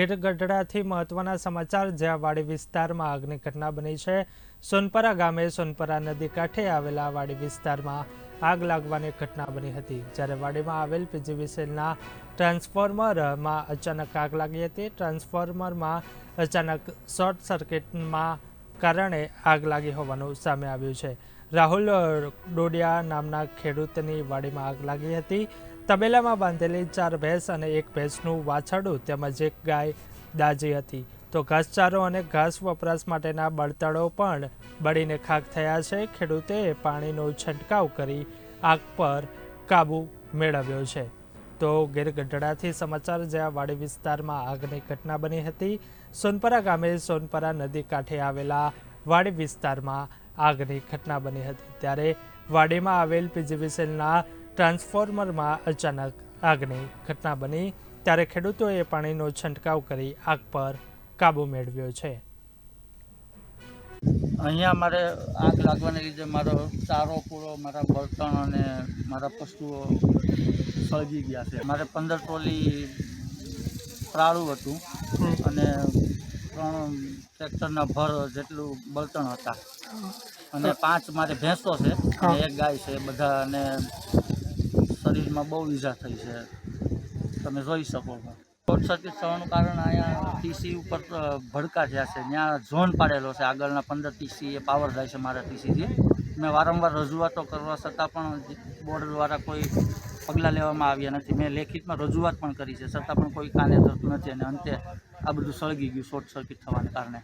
ગઢડાથી મહત્વના સમાચાર જ્યાં વાડી વિસ્તારમાં આગની ઘટના બની છે. સોનપરા ગામે સોનપરા નદી કાંઠે આવેલા વાડી વિસ્તારમાં આગ લાગવાની ઘટના બની હતી. જ્યારે વાડીમાં આવેલ પીજીવીસીએલના ટ્રાન્સફોર્મરમાં અચાનક આગ લાગી હતી. ટ્રાન્સફોર્મરમાં અચાનક શોર્ટ સર્કિટમાં કારણે આગ લાગી હોવાનું સામે આવ્યું છે. રાહુલ ડોડિયા નામના ખેડૂતની વાડીમાં આગ લાગી હતી. તબેલામાં બાંધેલી ચાર ભેંસ અને એક ભેંસનું વાછરડું તેમજ એક ગાય દાજી હતી. તો ઘાસચારો અને ઘાસ વપરાશ માટેના બળતણો પણ બળીને ખાક થયા છે. ખેડૂતે પાણીનો છંટકાવ કરી આગ પર કાબુ મેળવ્યો છે. તો ગીર ગઢડાથી સમાચાર, જ્યાં વાડી વિસ્તારમાં આગની ઘટના બની હતી. સોનપરા ગામે સોનપરા નદી કાંઠે આવેલા વાડી વિસ્તારમાં આગની ઘટના બની હતી. ત્યારે વાડીમાં આવેલ પીજીવીસીએલના ટ્રાન્સફોર્મરમાં અચાનક આગની ઘટના બની. ત્યારે ખેડૂતોએ પાણીનો છંટકાવ કરી આગ પર કાબુ મેળવ્યો છે. અહીંયા મારે આગ લાગવાને લીધે મારો ચારો પૂરો મારા બળતણ અને મારા પશુઓ સળગી ગયા છે. મારે પંદર ટોલી પ્રાળું હતું અને ત્રણ ટ્રેક્ટરના ભર જેટલું બળતણ હતા. અને પાંચ મારે ભેંસો છે અને એક ગાય છે. બધા અને શરીરમાં બહુ ઈજા થઈ છે. તમે જોઈ શકો છો. શોર્ટ સર્કિટ થવાનું કારણ અહીંયા ટીસી ઉપર ભડકા થયા છે. ત્યાં ઝોન પાડેલો છે. આગળના પંદર ટીસી એ પાવર જાય છે મારા ટીસીથી મેં વારંવાર રજૂઆતો કરવા છતાં પણ બોર્ડ દ્વારા કોઈ પગલાં લેવામાં આવ્યા નથી. મેં લેખિતમાં રજૂઆત પણ કરી છે. છતાં પણ કોઈ કાને થતું નથી. અને અંતે આ બધું સળગી ગયું શોર્ટ સર્કિટ થવાને કારણે.